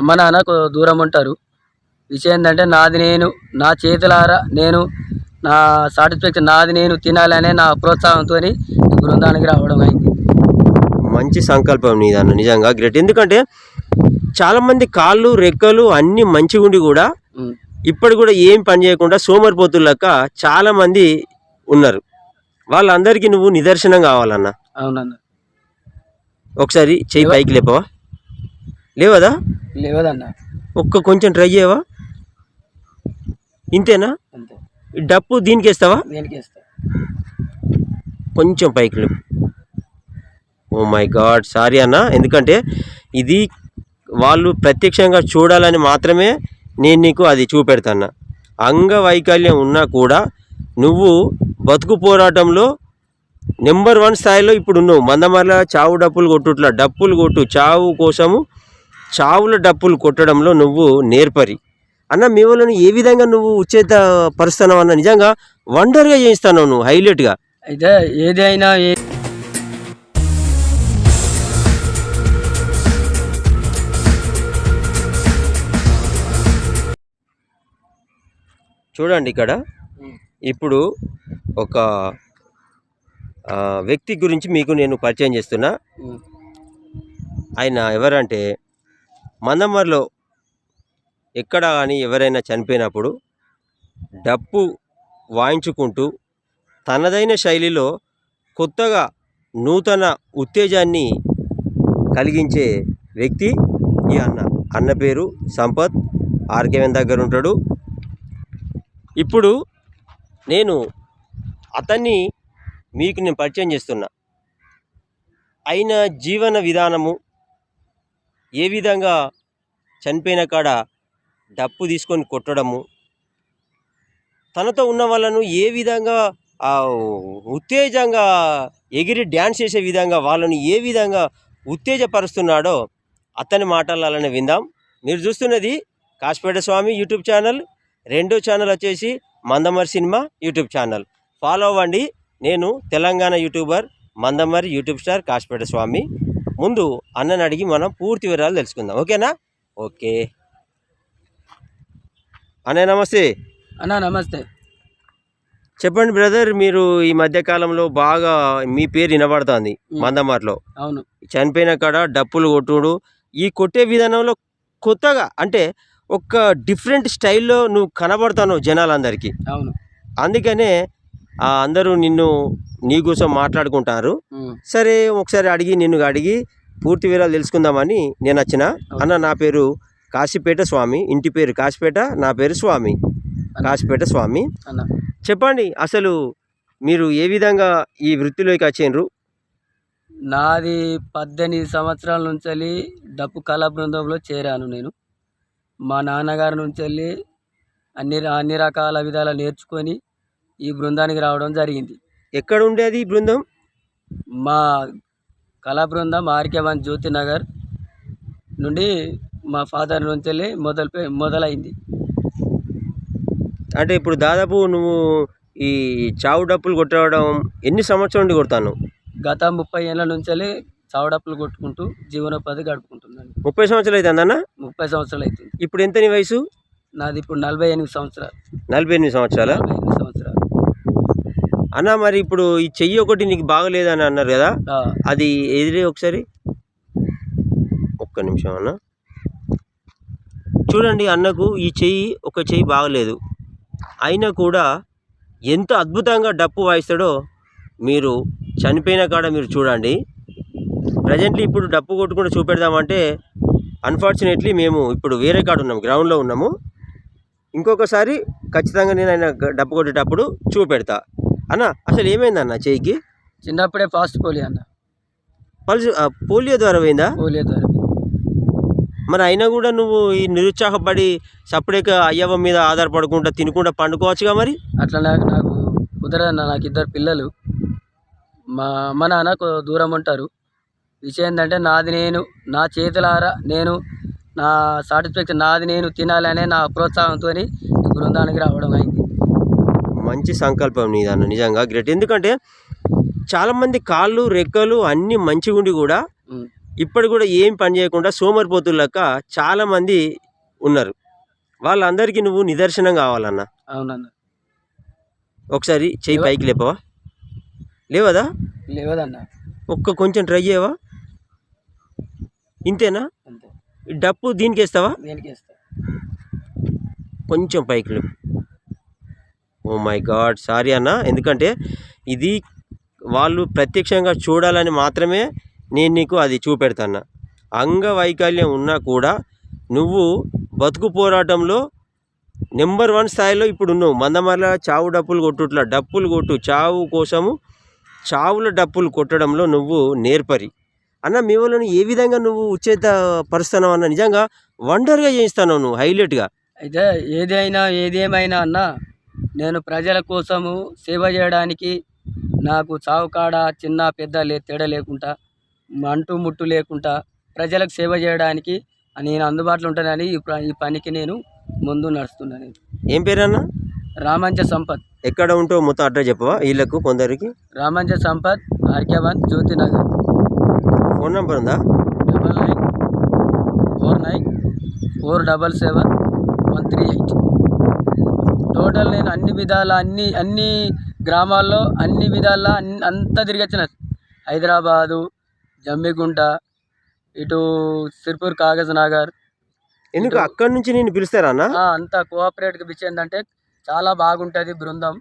మా నాన్న కొ- దూరం ఉంటారు. విషయం ఏంటంటే నాది నేను నా చేతులారా నేను నా సాటిస్ఫాక్షన్ నాది నేను తినాలనే నా ప్రోత్సాహంతో బృందానికి రావడం అయింది. మంచి సంకల్పం నీదన్న నిజంగా గ్రేట్. ఎందుకంటే చాలామంది కాళ్ళు రెక్కలు అన్నీ మంచిగా ఉండి కూడా. ఇప్పటి కూడా ఏం పని చేయకుండా సోమరిపోతులక చాలామంది ఉన్నారు. వాళ్ళందరికీ నువ్వు నిదర్శనం కావాలన్న. అవునన్న. ఒకసారి చెయ్యి పైకి లేపవా? లేవదా? లేవదన్న. ఒక్క కొంచెం ట్రై చేయవా? ఇంతేనా? డప్పు దీనికి వేస్తావా? దేనికి కొంచెం పైకి ఓ మై గాడ్ సారీ అన్న. ఎందుకంటే ఇది వాళ్ళు ప్రత్యక్షంగా చూడాలని మాత్రమే నేను నీకు అది చూపెడతాను అంగవైకల్యం ఉన్నా కూడా నువ్వు బతుకు పోరాటంలో నెంబర్ వన్ స్థాయిలో ఇప్పుడు ఉన్నావు. మందమర్ల చావు డప్పులు కొట్టుట్లా డప్పులు కొట్టు చావు కోసము చావుల డప్పులు కొట్టడంలో నువ్వు నేర్పరి. అన్న మీ వాళ్ళని ఏ విధంగా నువ్వు ఉచేత పరుస్తున్నావు అన్న? నిజంగా వండర్గా చేయిస్తాను నువ్వు హైలైట్గా. అయితే ఏదైనా ఏ చూడండి ఇక్కడ. ఇప్పుడు ఒక వ్యక్తి గురించి మీకు నేను పరిచయం చేస్తున్నా. ఆయన ఎవరంటే మందమర్లో ఎక్కడ కానీ ఎవరైనా చనిపోయినప్పుడు డప్పు వాయించుకుంటూ తనదైన శైలిలో కొత్తగా నూతన ఉత్తేజాన్ని కలిగించే వ్యక్తి ఈ అన్న. అన్న పేరు సంపత్. ఆర్కేవన్ దగ్గర ఉంటాడు. ఇప్పుడు నేను అతన్ని మీకు నేను పరిచయం చేస్తున్నా. ఆయన జీవన విధానము ఏ విధంగా చనిపోయిన కాడ డప్పు తీసుకొని కొట్టడము తనతో ఉన్న వాళ్ళను ఏ విధంగా ఉత్తేజంగా ఎగిరి డ్యాన్స్ చేసే విధంగా వాళ్ళను ఏ విధంగా ఉత్తేజపరుస్తున్నాడో అతని మాటలనే విందాం. మీరు చూస్తున్నది కాశపేట స్వామి యూట్యూబ్ ఛానల్. రెండో ఛానల్ వచ్చేసి Mandamarri cinema YouTube channel. Follow అవ్వండి. నేను Telangana YouTuber Mandamarri YouTube star Kasipet Swamy. ముందు అన్నని అడిగి మనం పూర్తి వివరాలు తెలుసుకుందాం. ఓకేనా? ఓకే. అన్నయ్య నమస్తే. అన్న నమస్తే. చెప్పండి బ్రదర్ మీరు ఈ మధ్య కాలంలో బాగా మీ పేరు వినబడుతుంది. మందమార్లో అవును. చనిపోయిన కాడ డప్పులు కొట్టుడు. ఈ కొట్టే విధానంలో కొత్తగా అంటే ఒక డిఫరెంట్ స్టైల్లో నువ్వు కనబడతావు జనాలందరికీ. అవును. అందుకనే అందరూ నిన్ను నీ కోసం మాట్లాడుకుంటారు. సరే ఒకసారి అడిగి నిన్ను అడిగి పూర్తి వివరాలు తెలుసుకుందామని నేను వచ్చిన. అన్న నా పేరు కాశీపేట స్వామి. ఇంటి పేరు కాశీపేట నా పేరు స్వామి. కాశీపేట స్వామి. అన్న. చెప్పండి అసలు మీరు ఏ విధంగా ఈ వృత్తిలోకి వచ్చిండ్రు? నాది పద్దెనిమిది సంవత్సరాల నుంచి వెళ్ళి డప్పు కళా బృందంలో చేరాను నేను. మా నాన్నగారి నుంచి వెళ్ళి అన్ని అన్ని రకాల విధాలు నేర్చుకొని ఈ బృందానికి రావడం జరిగింది. ఎక్కడ ఉండేది ఈ బృందం? మా కళా బృందం ఆర్కేవన్ జ్యోతి నగర్ నుండి మా ఫాదర్ నుంచి వెళ్ళి మొదలు మొదలైంది. అంటే ఇప్పుడు దాదాపు నువ్వు ఈ చావు డప్పులు కొట్టడం ఎన్ని సంవత్సరాల నుండి కొడతాను గత ముప్పై ఏళ్ళ నుంచి వెళ్ళి చావడప్పులు కొట్టుకుంటూ జీవనోపాధి గడుపుకుంటున్నాను. ముప్పై సంవత్సరాలు అవుతుంది అన్న? ముప్పై సంవత్సరాలు అవుతుంది ఇప్పుడు ఎంత నీ వయసు? నాది ఇప్పుడు నలభై ఎనిమిది సంవత్సరాల. నలభై ఎనిమిది సంవత్సరాలు? అన్న మరి ఇప్పుడు ఈ చెయ్యి ఒకటి నీకు బాగలేదని అన్నారు కదా అది ఎదిరే ఒకసారి? ఒక్క నిమిషం అన్న. చూడండి అన్నకు ఈ చెయ్యి ఒక చెయ్యి బాగలేదు. అయినా కూడా ఎంత అద్భుతంగా డప్పు వాయిస్తాడో మీరు చనిపోయిన కాడ మీరు చూడండి. ప్రజెంట్లీ ఇప్పుడు డప్పు కొట్టుకుంటూ చూపెడదామంటే అన్ఫార్చునేట్లీ మేము ఇప్పుడు వేరే కాడ ఉన్నాం గ్రౌండ్లో ఉన్నాము. ఇంకొకసారి ఖచ్చితంగా నేను ఆయన డప్పు కొట్టేటప్పుడు చూపెడతా. అన్న అసలు ఏమైందన్న చెయ్యికి చిన్నప్పుడే ఫాస్ట్ పోలియో అన్న. పల్స్ పోలియో ద్వారా పోయిందా? పోలియో ద్వారా మరి అయినా కూడా నువ్వు ఈ నిరుత్సాహపడి సపరేక అయ్యవ మీద ఆధారపడకుండా తినకుండా పండుకోవచ్చుగా మరి? అట్లా నాకు నాకు కుదరదన్న నాకు ఇద్దరు పిల్లలు. మా అమ్మ నాన్న దూరం ఉంటారు. విషయం ఏంటంటే నాది నేను నా చేతులారా నేను నా సాటిస్ఫాక్షన్ నాది నేను తినాలనే నా ప్రోత్సాహంతో ఈ బృందానికి రావడం అయింది. మంచి సంకల్పం నీదన్న నిజంగా గ్రేట్. ఎందుకంటే చాలామంది కాళ్ళు రెక్కలు అన్నీ మంచిగా ఉండి కూడా. ఇప్పటి కూడా ఏం పని చేయకుండా సోమరిపోతులక చాలామంది ఉన్నారు. వాళ్ళందరికీ నువ్వు నిదర్శనం కావాలన్న. అవునన్న. ఒకసారి చెయ్యి పైకి లేపవా? లేవదా? లేవదన్న. ఒక్క కొంచెం ట్రై చేయవా? ఇంతేనా? డప్పు దీనికి వేస్తావా దేనికి వేస్తా కొంచెం పైకి లేపు. ఓ మై గాడ్ సారీ అన్న. ఎందుకంటే ఇది వాళ్ళు ప్రత్యక్షంగా చూడాలని మాత్రమే నేను నీకు అది చూపెడతాను అంగవైకల్యం ఉన్నా కూడా నువ్వు బతుకు పోరాటంలో నెంబర్ వన్ స్థాయిలో ఇప్పుడు ఉన్నావు. మందమర్ల చావు డప్పులు కొట్టుట్లా డప్పులు కొట్టు చావు కోసము చావుల డప్పులు కొట్టడంలో నువ్వు నేర్పరి. అన్న మీ వాళ్ళని ఏ విధంగా నువ్వు ఉచేత పరుస్తున్నావు అన్న? నిజంగా వండర్గా చేయిస్తాను నువ్వు హైలైట్గా. అయితే ఏదైనా ఏదేమైనా అన్న నేను ప్రజల కోసము సేవ చేయడానికి నాకు చావు కాడ చిన్న పెద్ద లే తేడా లేకుండా అంటు ముట్టు లేకుండా ప్రజలకు సేవ చేయడానికి నేను అందుబాటులో ఉంటానని ఈ ప- ఈ పనికి నేను ముందు నడుస్తున్నాను. ఏం పేరన్నా? రామంచ సంపత్. ఎక్కడ ఉంటావు? మొత్తం అడ్రస్ చెప్పవా? వీళ్ళకు కొందరికి? Ramancha Sampath RK one Jyothi Nagar phone number ఉందా? Double nine four nine four double seven one three eight. Total నేను అన్ని విధాల అన్ని అన్ని గ్రామాల్లో అన్ని విధాల అంతా తిరిగొచ్చిన. హైదరాబాదు జమ్మిగుంట ఇటు సిర్పూర్ కాగజ్ నగర్ ఎందుకు అక్కడి నుంచి నేను పిలుస్తారా అన్న? అంతా కోఆపరేట్గా ఏంటంటే చాలా బాగుంటుంది బృందం.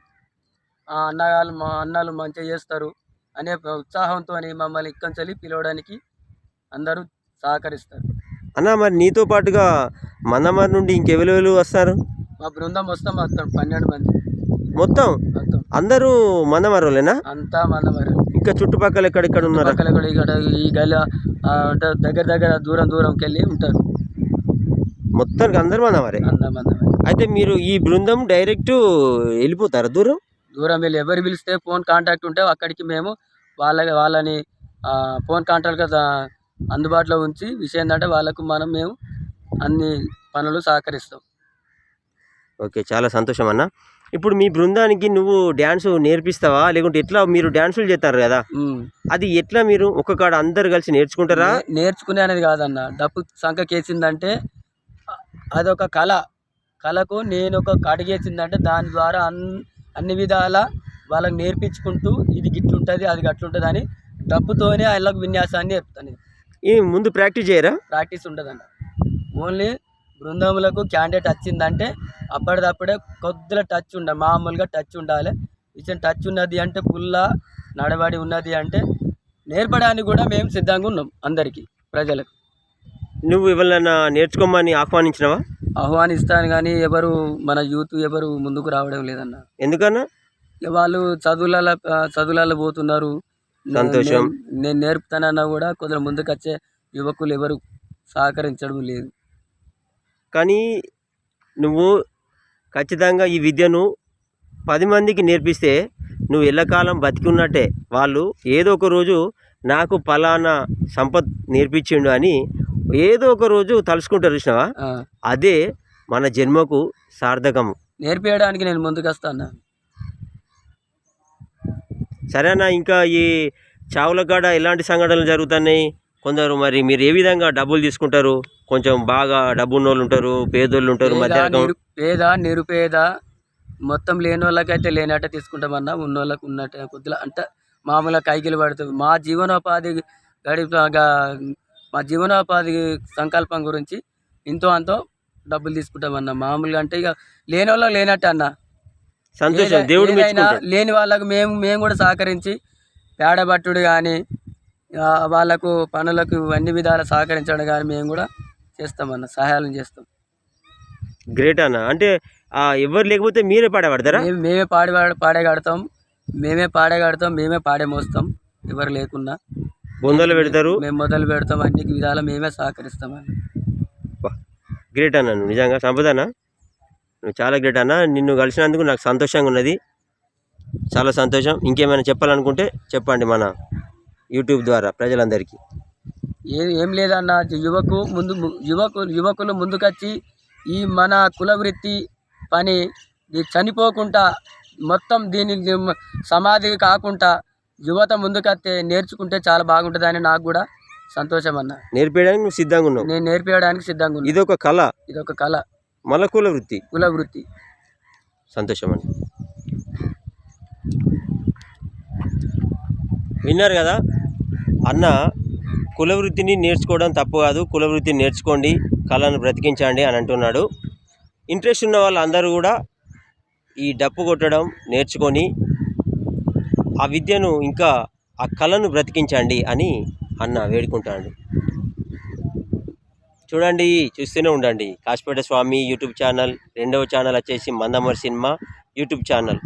ఆ, అన్నగాళ్ళు మా అన్నలు మంచిగా చేస్తారు అనే ఉత్సాహంతో మమ్మల్ని ఇక్కడి నుంచి పిలవడానికి అందరూ సహకరిస్తారు. అన్న మరి నీతో పాటుగా మందమరి నుండి ఇంకెవరెవరు వస్తారు? మా బృందం వస్తాం మొత్తం పన్నెండు మంది. మొత్తం? మొత్తం. అందరూ మందమరి వాళ్ళేనా అంతా మన మరి ఇంకా చుట్టుపక్కల ఎక్కడెక్కడ ఉన్నారా? పక్కల కూడా ఇక్కడ ఈ గల ఆ, ఉంటారు దగ్గర దగ్గర దూరం దూరంకి వెళ్ళి ఉంటారు. మొత్తానికి అందరు మందమరే అందా అయితే మీరు ఈ బృందం డైరెక్ట్ వెళ్ళిపోతారా దూరం? దూరం వెళ్ళి ఎవరు పిలిస్తే ఫోన్ కాంటాక్ట్ ఉంటే అక్కడికి మేము వాళ్ళ వాళ్ళని ఆ, ఫోన్ కాంటాక్ట్గా అందుబాటులో ఉంచి విషయం ఏంటంటే వాళ్ళకు మనం మేము అన్ని పనులు సహకరిస్తాం. ఓకే చాలా సంతోషం అన్న. ఇప్పుడు మీ బృందానికి నువ్వు డ్యాన్స్ నేర్పిస్తావా? లేకుంటే ఎట్లా మీరు డ్యాన్సులు చేస్తారు కదా. అది ఎట్లా మీరు ఒక్క కాడ అందరు కలిసి నేర్చుకుంటారా? నేర్చుకునే అనేది కాదన్న. డప్పు సంఖకేసిందంటే అదొక కళ. కళకు నేను ఒక కడిగేసిందంటే దాని ద్వారా అన్ అన్ని విధాల వాళ్ళకి నేర్పించుకుంటూ ఇది గిట్లుంటుంది అది గట్లుంటుంది అని డప్పుతోనే వాళ్ళకి విన్యాసాన్ని చెప్తాను ఈ ముందు ప్రాక్టీస్ చేయరా? ప్రాక్టీస్ ఉండదన్న. ఓన్లీ బృందములకు క్యాండిడేట్ వచ్చిందంటే అప్పటిదప్పుడే కొద్దిగా టచ్ ఉండాలి మామూలుగా టచ్ ఉండాలి. ఇచ్చిన టచ్ ఉన్నది అంటే పుల్ల నడబడి ఉన్నది అంటే నేర్పడానికి కూడా మేము సిద్ధంగా ఉన్నాం అందరికీ ప్రజలకు. నువ్వు ఎవరైనా నేర్చుకోమని ఆహ్వానించినవా? ఆహ్వానిస్తాను కానీ ఎవరు మన యూత్ ఎవరు ముందుకు రావడం లేదన్న. ఎందుకన్నా? వాళ్ళు చదువులలో చదువులలో పోతున్నారు. సంతోషం. నేను- నేను నేర్పుతానన్నా కూడా కొందరు ముందుకు వచ్చే యువకులు ఎవరు సహకరించడం లేదు. కానీ నువ్వు ఖచ్చితంగా ఈ విద్యను పది మందికి నేర్పిస్తే నువ్వు ఎల్లకాలం బతికి ఉన్నట్టే వాళ్ళు ఏదో ఒక రోజు నాకు పలానా సంపత్ నేర్పించిండు అని ఏదో ఒక రోజు తలుచుకుంటారు చూసినావా? అదే మన జన్మకు సార్థకము. నేర్పించడానికి నేను ముందుకు వస్తాను సరేనా ఇంకా ఈ చావుల కాడ ఎలాంటి సంఘటనలు జరుగుతున్నాయి? కొందరు మరి మీరు ఏ విధంగా డబ్బులు తీసుకుంటారు? కొంచెం బాగా డబ్బు ఉన్నోళ్ళు ఉంటారు పేదోళ్ళు ఉంటారు పేద మధ్య రకం నిరు- పేద నిరుపేద మొత్తం లేని వాళ్ళకైతే లేనట్టే తీసుకుంటామన్నా ఉన్న వాళ్ళకి ఉన్నట్టే కొద్దిగా అంటే మామూలుగా కైకిలు పడుతుంది. మా జీవనోపాధి గడిపగా మా జీవనోపాధి సంకల్పం గురించి ఇంతో అంతో డబ్బులు తీసుకుంటామన్నా. మామూలుగా అంటే ఇక లేని వాళ్ళకి లేనట్టే అన్న. సంతోషం దేవుడు లేని వాళ్ళకు మేము మేము కూడా సహకరించి పేడబట్టుడు కానీ వాళ్ళకు పనులకు అన్ని విధాలు సహకరించడం కానీ మేము కూడా చేస్తామన్న సహాయాలు చేస్తాం. గ్రేట్ అన్న. అంటే ఎవరు లేకపోతే మీరే పాడబడతారా మేము మేమే పాడి పాడే కడతాం మేమే పాడే కడతాం మేమే పాడే మోస్తాం. ఎవరు లేకున్నా. బొందలు పెడతారు. మేము మొదలు పెడతాం అన్ని విధాలు మేమే సహకరిస్తాం అన్న గ్రేట్ అన్న నువ్వు నిజంగా. సంపదనా నువ్వు చాలా గ్రేట్ అన్న. నిన్ను కలిసినందుకు నాకు సంతోషంగా ఉన్నది. చాలా సంతోషం. ఇంకేమైనా చెప్పాలనుకుంటే చెప్పండి మన యూట్యూబ్ ద్వారా ప్రజలందరికీ. ఏం ఏం లేదన్న యువకు ముందు యువకు యువకులు ముందుకొచ్చి ఈ మన కుల వృత్తి పని చనిపోకుండా మొత్తం దీని సమాధి కాకుండా యువత ముందుకొస్తే నేర్చుకుంటే చాలా బాగుంటుందని నాకు కూడా సంతోషం అన్న నేర్పేయడానికి నువ్వు సిద్ధంగా ఉన్నావు. నేను నేర్పించడానికి సిద్ధంగా ఉన్నా. ఇది ఒక కళ. ఇది ఒక కళ. మళ్ళా కుల వృత్తి కుల వృత్తి సంతోషం అండి. విన్నారు కదా? అన్న కులవృత్తిని నేర్చుకోవడం తప్పు కాదు కులవృత్తిని నేర్చుకోండి కళను బ్రతికించండి అని అంటున్నాడు. ఇంట్రెస్ట్ ఉన్న వాళ్ళందరూ కూడా ఈ డప్పు కొట్టడం నేర్చుకొని ఆ విద్యను ఇంకా ఆ కళను బ్రతికించండి అని అన్న వేడుకుంటాడు. చూడండి చూస్తూనే ఉండండి. కాశీపేట స్వామి యూట్యూబ్ ఛానల్ రెండవ ఛానల్ వచ్చేసి Mandamarri cinema YouTube channel.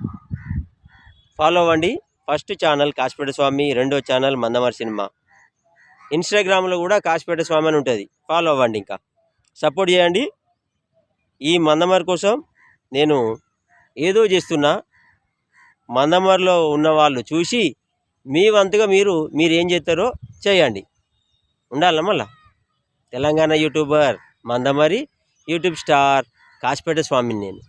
Follow అవ్వండి. ఫస్ట్ ఛానల్ కాశీపేట స్వామి రెండో ఛానల్ మందమరి సినిమా. ఇన్స్టాగ్రామ్లో కూడా కాశీపేట స్వామి అని ఉంటుంది. ఫాలో అవ్వండి ఇంకా. సపోర్ట్ చేయండి. ఈ మందమర్ కోసం నేను ఏదో చేస్తున్నా. మందమర్లో ఉన్న వాళ్ళు చూసి మీ వంతుగా మీరు మీరు ఏం చేస్తారో చేయండి. ఉండాలా మళ్ళా? Telangana YouTuber Mandamarri YouTube star Kasipet స్వామిని నేను.